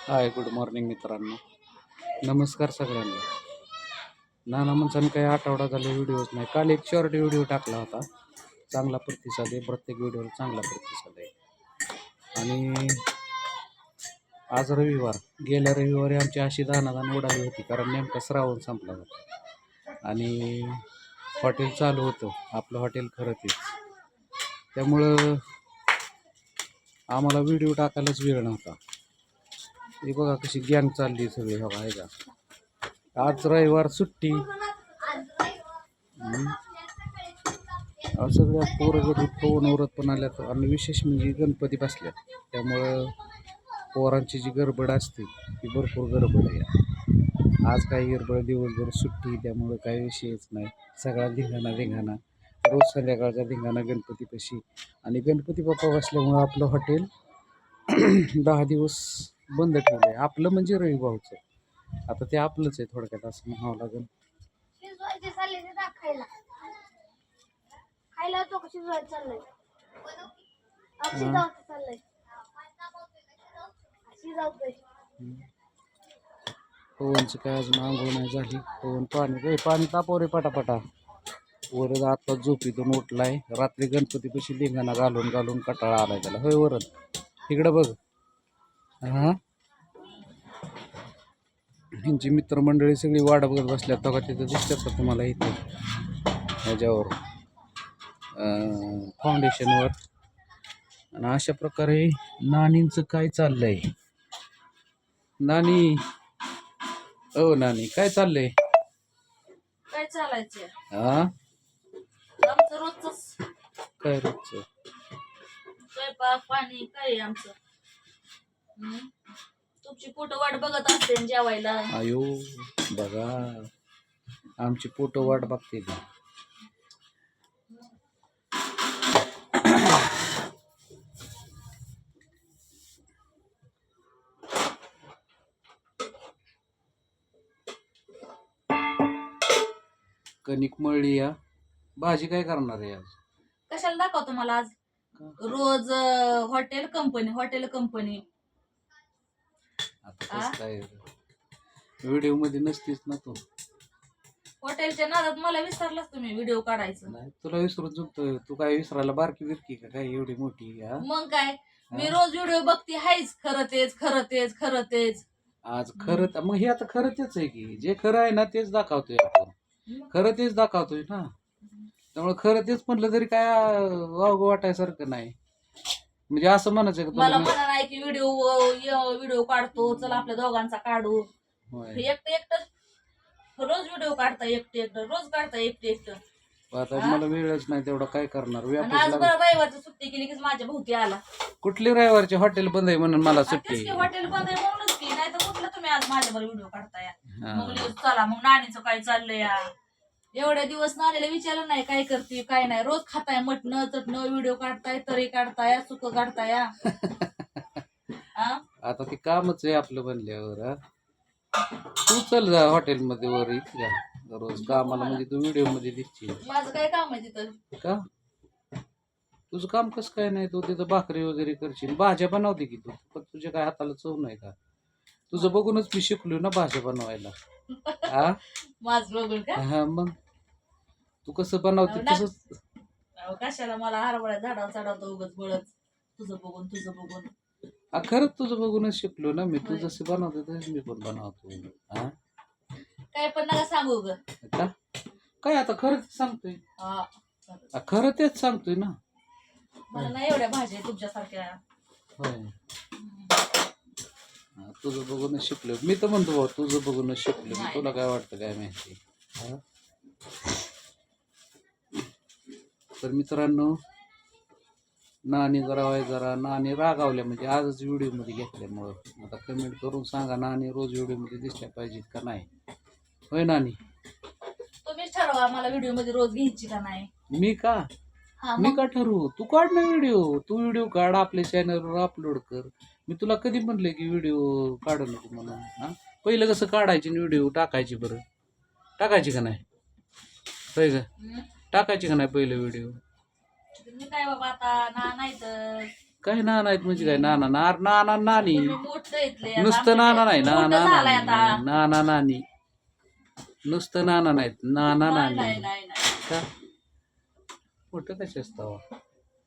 Hi good morning मित्रांनो. नमस्कार सगळ्यांना. नाना माणसाने काही आठवडा झाले व्हिडिओज नाही. काल एक शॉर्ट व्हिडिओ टाकला होता. चांगला प्रतिसाद आहे प्रत्येक व्हिडिओला चांगला प्रतिसाद आहे. आणि आज रविवार. गेल्या रविवारी आमची अशी दानादान उडाली होती कारण नेमका श्रावण संपला होता. आणि हॉटेल चालू होतं. आपलं हॉटेल खरं तेच. त्यामुळं आम्हाला व्हिडिओ टाकायलाच वेळ नव्हता. हे बघा कशी गॅंग चालली सगळी बघा आहे का आज रविवार सुट्टी. आज सगळ्या पोरं पवन औरत पण आल्यात. आणि विशेष म्हणजे गणपती बसल्यात. त्यामुळं पोरांची जी गडबड असते ती भरपूर गडबड आहे. आज काही गडबड दिवसभर सुट्टी त्यामुळं काही विषयच नाही. सगळा धिंगाणा धिंगाणा. रोज संध्याकाळचा धिंगाणा गणपतीपाशी आणि गणपती बाप्पा बसल्यामुळं आपलं हॉटेल दहा दिवस बंद ठेवलं आहे आपलं म्हणजे रविभाऊचं. आता ते आपलंच आहे थोडक्यात असं म्हणावं लागेल. शिजवायचे चालले ते टाक खायला खायला तो शिजवायचं चाललंय. आज शिजावचं चाललंय. शिजावतोय पवनचं काय अजून आंघोळ नाही झाली. पवन पाणी पाणी तापव रे पटापटा. वरद आता झोपीतून उठलाय. रात्री गणपतीपाशी लिंगाणा घालून घालून कटाळा आलाय त्याला. होय वरद इकडं बघ. हा ह्यांची मित्रमंडळी सगळी वाट बघत बसल्यात तेव्हा तिथं दिसतात का तुम्हाला इथे? ह्याच्यावर. फाउंडेशनवर आणि अशा प्रकारे नानींचं काय चाललंय? नानी ओ नानी काय चाललंय? काय चालायचं हा? आमचं रोजच काय रोजचं? स्वयंपाक पाणी काय आहे आमचं? हं? तुमची पोट वाट बघत असते न जेवायला. आयो बघा. आमची फोटो वाट बघते कणिक मळली या. भाजी काय करणार आहे आज? कशाला दाखवतो मला आज? रोज हॉटेल कंपनी हॉटेल कंपनी आता? कसं काय व्हिडिओमध्ये नसतीस ना तू. हॉटेलच्या नादात मला विसरलाच तुम्ही व्हिडिओ काढायचं. नाही तुला विसरून चुकतोय. तू काय विसरायला बारकी बिरकी का काय एवढी मोठी हा? मग काय? मी? रोज व्हिडिओ बघते हायच. खरं तेच खरं तेच खरं तेच. आज खरं त- मग हे आता खरं तेच आहे की जे खरं आहे ना तेच दाखवतोय आपण. खरं तेच दाखवतोय ना. त्यामुळे खरं तेच म्हटलं तरी काय वावग वाटायसारखं नाही. म्हणजे असं म्हणायचं का मला तुला म्हणा नाही की व्हिडिओ व्हिडिओ काढतो चला आपल्या दोघांचा काढू. एकटं एकटं रोज व्हिडिओ काढता एकटे एकटं रोज काढता एकटे एकटं. आता मला वेळच नाही तेवढा काय करणार? आज बरं रविवारची सुट्टी केली की माझ्या भोवती आला. कुठली रविवारची हॉटेल बंद आहे म्हणून मला सुट्टी हॉटेल बंद आहे म्हणूनच की नाही तर कुठलं तुम्ही आज माझ्यावर व्हिडिओ काढताय. मग चला मग नाणीचं काय चाललंय या एवढ्या दिवस नाणीला विचारलं नाही काय करते काय नाही. रोज खाताय मटण चटणं व्हिडिओ काढताय तरी काढताय सुक काढताय? आता ते कामच आहे आपलं बनल्यावर हा. तू चल जा हॉटेलमध्ये वर इथे जा. रोज कामाला म्हणजे तू व्हिडिओमध्ये दिसशील. माझं काय काम आहे तिथं? का? तुझं काम कसं काय नाही? तू तिथं भाकरी वगैरे करशील. भाज्या बनवते की तू? पण तुझ्या काय हाताला चव नाही का? तुझं बघूनच मी शिकलो ना भाज्या बनवायला. हा? माझं बघून का? हा मग? तू कसं बनवते. तसंच अहो, कशाला? मला हरभळ्या झाडावर चढवतो उगच बळच तुझं बघून तुझं बघून. खरंच तुझं बघूनच शिकलो ना मी. तू. जसं बनवते तसंच मी पण बनवतो. हा काय पण नका सांगू ग. का? काय आता खरं तेच सांगतोय? हा, खरं तेच सांगतोय ना. मला नाही एवढ्या भाज्या तुमच्यासारख्या. होय. हा, तुझं बघूनच शिकलो. मी तर म्हणतो भाऊ तुझं बघूनच शिकलो. मी नाही. तुला काय वाटतं काय माहिती? हा? तर मित्रांनो नानी जरा वाय जरा नानी रागावल्या म्हणजे आजच व्हिडिओमध्ये घेतल्यामुळं. आता कमेंट करून सांगा नानी रोज व्हिडिओमध्ये दिसल्या पाहिजेत का नाही? होय नानी तुम्हीच ठरवा मला व्हिडिओमध्ये रोज घ्यायची का नाही. मी का? हा मी मग? का ठरवू? तू काढ ना व्हिडिओ तू व्हिडिओ काढ आपल्या चॅनलवर अपलोड कर. मी तुला कधी म्हणले की व्हिडिओ काढू नको म्हणून हा? पहिलं कसं काढायची व्हिडिओ टाकायची बरं. टाकायची का नाही? होय का. टाकायची का नाही पहिलं व्हिडिओ मी काय बाबा आता ना नाही तर काय नाना आहेत म्हणजे काय नाना नार नाना नानी. तुम्ही मोठं इथले नुसतं नाना नाही नाना मोठं झालंय नानी आता. नाना नानी. नुसतं नाना नाहीत नाना नाही नानी. नाही नाही का? मोठं कसे असतं?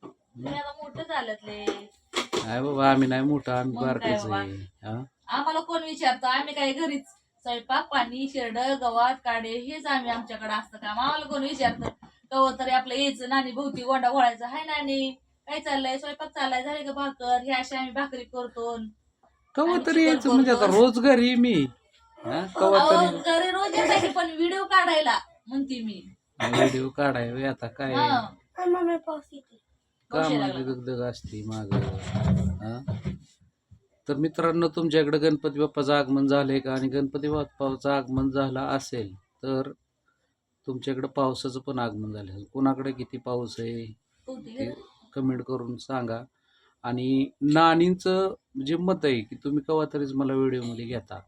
तुम्ही आता मोठं झाल्यातले नाही बाबा आम्ही नाही मोठं आम्ही मग काय बारकेच बाबा? आहे हा? आम्हाला कोण विचारतं? आम्ही काय घरीच. स्वयंपाक पाणी शेरड गवात काडे हेच आम्ही आमच्याकडे असतं काम. आम्हाला कोण विचारतं? कव तरी आपलं यायचं नानी भोवती गोंडा वळायचा हाय नानी काय चाललंय? स्वयंपाक चाललाय झाले का भाकर? हे अशी आम्ही भाकरी करतो. कवा तरी यायचं म्हणजे आता. रोज घरी मी. हा? कवा अहो, तरी. घरी रोज येते पण व्हिडिओ काढायला म्हणते मी. व्हिडिओ काढाय आता काय? हा. मम्मी पाऊस येते पाऊस यायला कामाची लागला. दगदग असते माग. तर मित्रांनो तुमच्याकडे गणपती बाप्पाचं आगमन झालंय का? आणि गणपती बाप्पाचं आगमन झालं असेल तर तुमच्याकडे पावसाचं पण आगमन झालं असेल कोणाकडे किती पाऊस आहे ते. कमेंट करून सांगा. आणि नानींचं जे मत आहे की तुम्ही कवा तरीच मला व्हिडिओमध्ये घेता.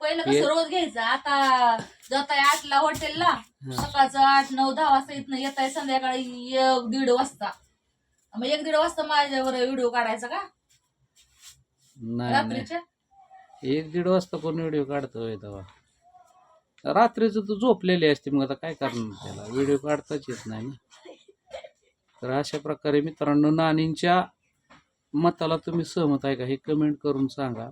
पहिलं कसं रोज घ्यायचं? आता जाताय आठला हॉटेलला सकाळचं आठ नऊ दहा वाजता इथनं येताय संध्याकाळी एक दीड वाजता. मग एक दीड वाजता माझ्यावर व्हिडिओ काढायचा का? नाही नाही. रात्रीच्या एक दीड वाजता कोण व्हिडिओ काढतोय तेव्हा? रात्रीचं तू झोपलेली असते मग आता काय करणार त्याला? व्हिडिओ काढताच येत नाही ना. तर अशा प्रकारे मित्रांनो नानींच्या मताला तुम्ही सहमत आहे का? हे कमेंट करून सांगा.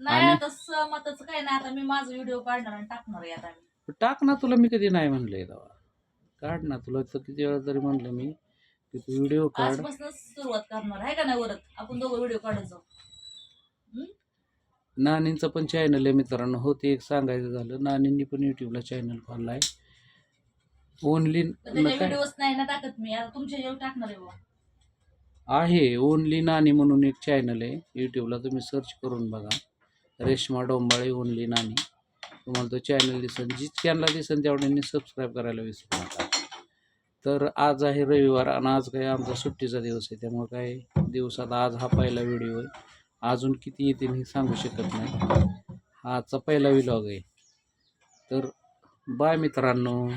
नाही आणि- आता सहमतच काय नाही. आता मी माझा व्हिडिओ काढणार आणि टाकणार आहे आता मी. टाक ना तुला मी कधी नाही म्हणलंय तेव्हा. काढ ना तुला तर किती वेळा तरी म्हणलं मी की तू व्हिडिओ काढ. आजपासूनच सुरुवात करणार आहे का नाही वरत? आपण दोघं व्हिडिओ काढत जाऊ. हम्म? नानींचं पण चॅनल आहे मित्रांनो. हो ते एक सांगायचं झालं. नानींनी पण युट्यूबला चॅनल खोललाय ओनली तर त्याच्या व्हिडिओच नाही ना टाकत मी. आता तुमच्या जेव्हा टाकणार आहे बुवा. आहे. ओनली नानी म्हणून एक चॅनल आहे. यूट्यूबला तुम्ही सर्च करून बघा. रेश्मा डोंबाळे ओनली नानी. तुम्हाला तो चॅनल दिसेल जी चॅनलला दिसेल तेवढ्यांनी सबस्क्राईब करायला विसरू नका. तर आज आहे रविवार आणि आज काय आमचा सुट्टीचा दिवस आहे. त्यामुळे काय दिवसात आज हा पहिला व्हिडिओ आहे. अजून किती येतील हे सांगू शकत नाही. हा आजचा पहिला विलॉग आहे. तर बाय मित्रांनो.